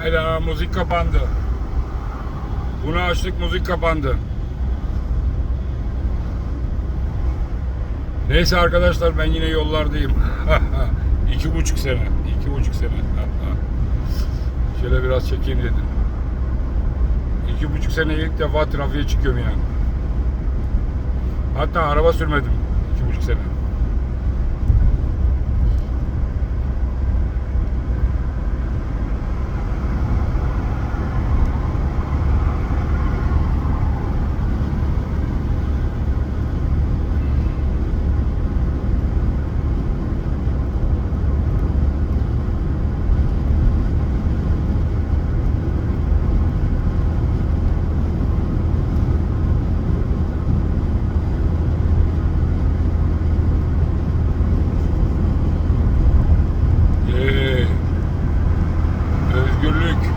Hayda müzik kapandı. Bunu açtık müzik kapandı. Neyse arkadaşlar ben yine yollardayım. iki buçuk sene. iki buçuk sene. Şöyle biraz çekeyim dedim. İki buçuk sene ilk defa trafiğe çıkıyorum yani. Hatta araba sürmedim iki buçuk sene. özgürlük,